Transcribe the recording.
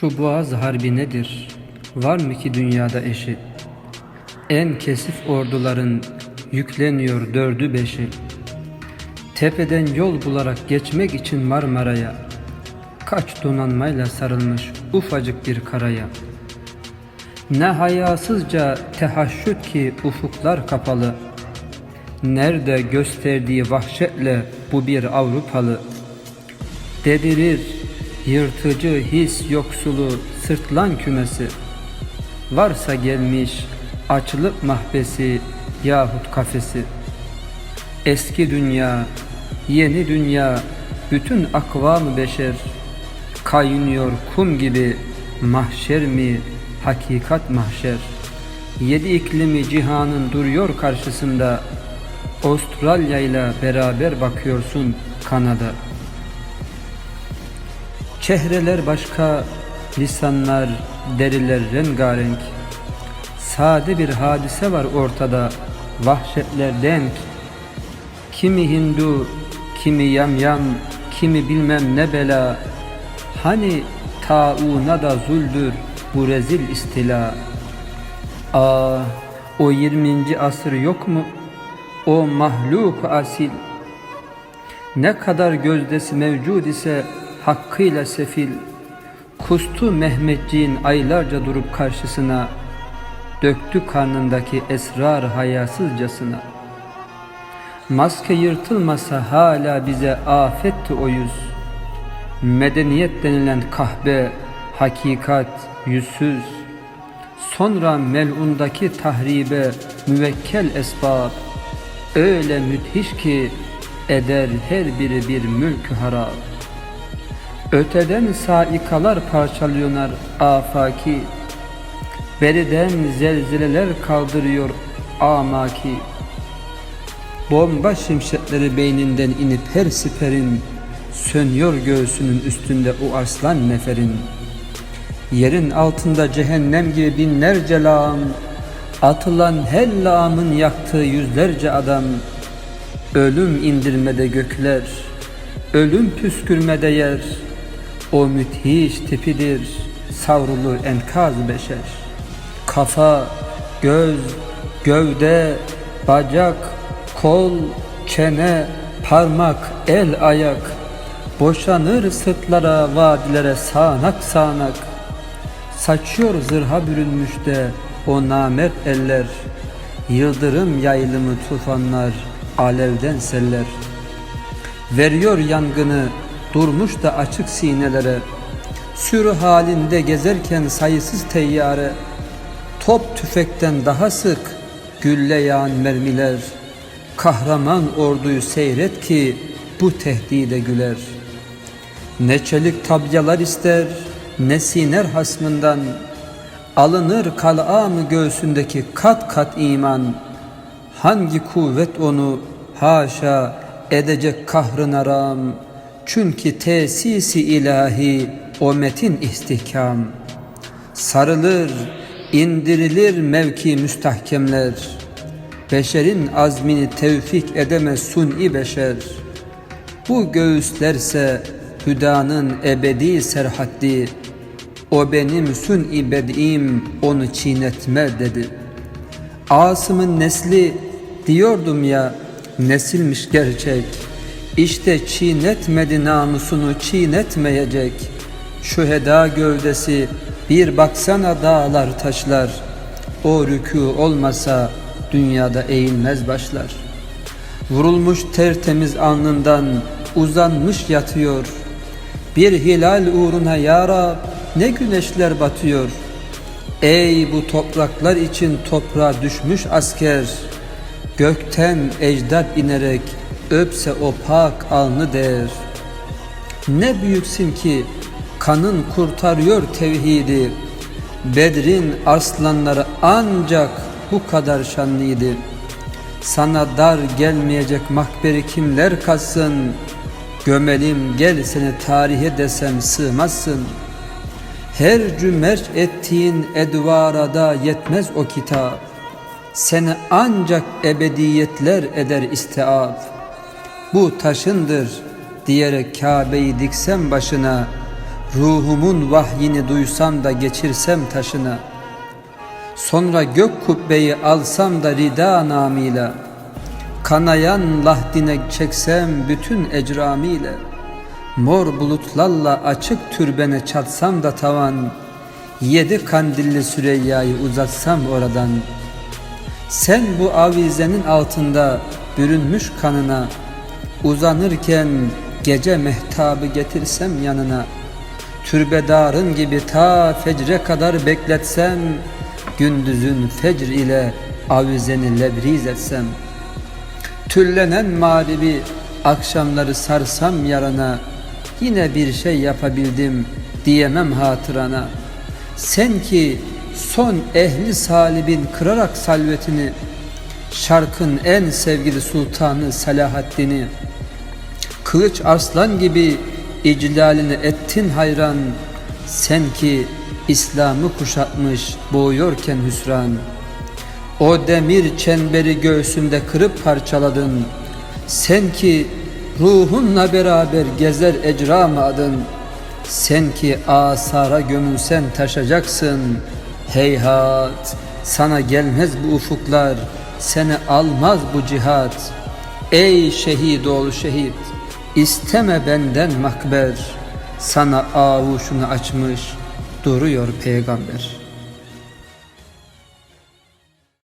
Şu boğaz harbi nedir? Var mı ki dünyada eşi? En kesif orduların yükleniyor dördü beşi. Tepeden yol bularak geçmek için Marmara'ya Kaç donanmayla sarılmış ufacık bir karaya Ne hayasızca tehaşüt ki ufuklar kapalı Nerede gösterdiği vahşetle bu bir Avrupalı Dedirir yırtıcı his yoksulu sırtlan kümesi. Varsa gelmiş açılıp mahbesi yahut kafesi. Eski dünya, yeni dünya, bütün akvam beşer. Kaynıyor kum gibi mahşer mi, hakikat mahşer. Yedi iklimi cihanın duruyor karşısında. Avustralya ile beraber bakıyorsun Kanada Çehreler başka, lisanlar, deriler rengarenk Sade bir hadise var ortada, vahşetler denk Kimi Hindu, kimi yamyam, kimi bilmem ne bela Hani tauna da zuldür bu rezil istila Ah o 20. asır yok mu? O mahluk asil Ne kadar gözdesi mevcud ise hakkıyla sefil Kustu Mehmetciğin aylarca durup karşısına Döktü karnındaki esrar hayasızcasına. Maske yırtılmasa hala bize afetti o yüz Medeniyet denilen kahbe, hakikat, yüzsüz. Sonra melundaki tahribe müvekkel esbab. Öyle müthiş ki eder her biri bir mülk harap Öteden saikalar parçalıyorlar afaki. Beriden zelzeleler kaldırıyor amaki. Bomba şimşekleri beyninden inip her siperin Sönüyor göğsünün üstünde o arslan neferin. Yerin altında cehennem gibi binlerce lağım Atılan her lağımın yaktığı yüzlerce adam. Ölüm indirmede gökler Ölüm püskürmede yer O müthiş tipidir Savrulur enkaz beşer. Kafa, göz, gövde, bacak, kol, çene, parmak, el, ayak. Boşanır sırtlara, vadilere sağanak sağanak. Saçıyor zırha bürünmüş de o namert eller. Yıldırım yaylımı tufanlar, alevden seller. Veriyor yangını, durmuş da açık sinelere Sürü halinde gezerken sayısız teyyare Top tüfekten daha sık gülle yağan mermiler Kahraman orduyu seyret ki bu tehdide güler. Ne çelik tabyalar ister ne siner hasmından Alınır kal'a mı göğsündeki kat kat iman. Hangi kuvvet onu haşa edecek kahrına ram Çünkü tesisi ilahi o metin istihkam Sarılır, indirilir mevki müstahkemler. Beşerin azmini tevfik edemez suni beşer. Bu göğüslerse hüdanın ebedi serhaddi. O benim suni bed'im onu çiğnetme dedi. Asım'ın nesli diyordum ya nesilmiş gerçek İşte çiğnetmedi namusunu çiğnetmeyecek. Şu heda gövdesi bir baksana dağlar taşlar. O rükû olmasa dünyada eğilmez başlar. Vurulmuş tertemiz alnından uzanmış yatıyor. Bir hilal uğruna ya Rab ne güneşler batıyor. Ey bu topraklar için toprağa düşmüş asker Gökten ecdat inerek öpse o pak alnı der. Ne büyüksün ki kanın kurtarıyor tevhidi. Bedrin arslanları ancak bu kadar şanlıydı. Sana dar gelmeyecek makberi kimler katsın? Gömelim gel seni tarihe desem sığmazsın. Her cümerç ettiğin edvarada yetmez o kitap. Seni ancak ebediyetler eder istiaf Bu taşındır diyerek Kabe'yi diksem başına Ruhumun vahyini duysam da geçirsem taşına. Sonra gök kubbeyi alsam da rida namıyla Kanayan lahdine çeksem bütün ecramiyle Mor bulutlarla açık türbene çatsam da tavan Yedi kandilli Süreyya'yı uzatsam oradan. Sen bu avizenin altında bürünmüş kanına Uzanırken gece mehtabı getirsem yanına Türbedarın gibi ta fecre kadar bekletsem Gündüzün fecr ile avizeni lebriz etsem Tüllenen mağribi akşamları sarsam yarana Yine bir şey yapabildim diyemem hatırana. Sen ki son ehli salibin kırarak salvetini Şarkın en sevgili sultanı Salahaddin'i Kılıç arslan gibi iclalini ettin hayran Sen ki İslam'ı kuşatmış boğuyorken hüsran. O demir çemberi göğsünde kırıp parçaladın Sen ki ruhunla beraber gezer ecram adın. Sen ki asara gömülsen taşacaksın Heyhat sana gelmez bu ufuklar Seni almaz bu cihat. Ey şehit oğlu şehit isteme benden makber. Sana avuşunu açmış duruyor peygamber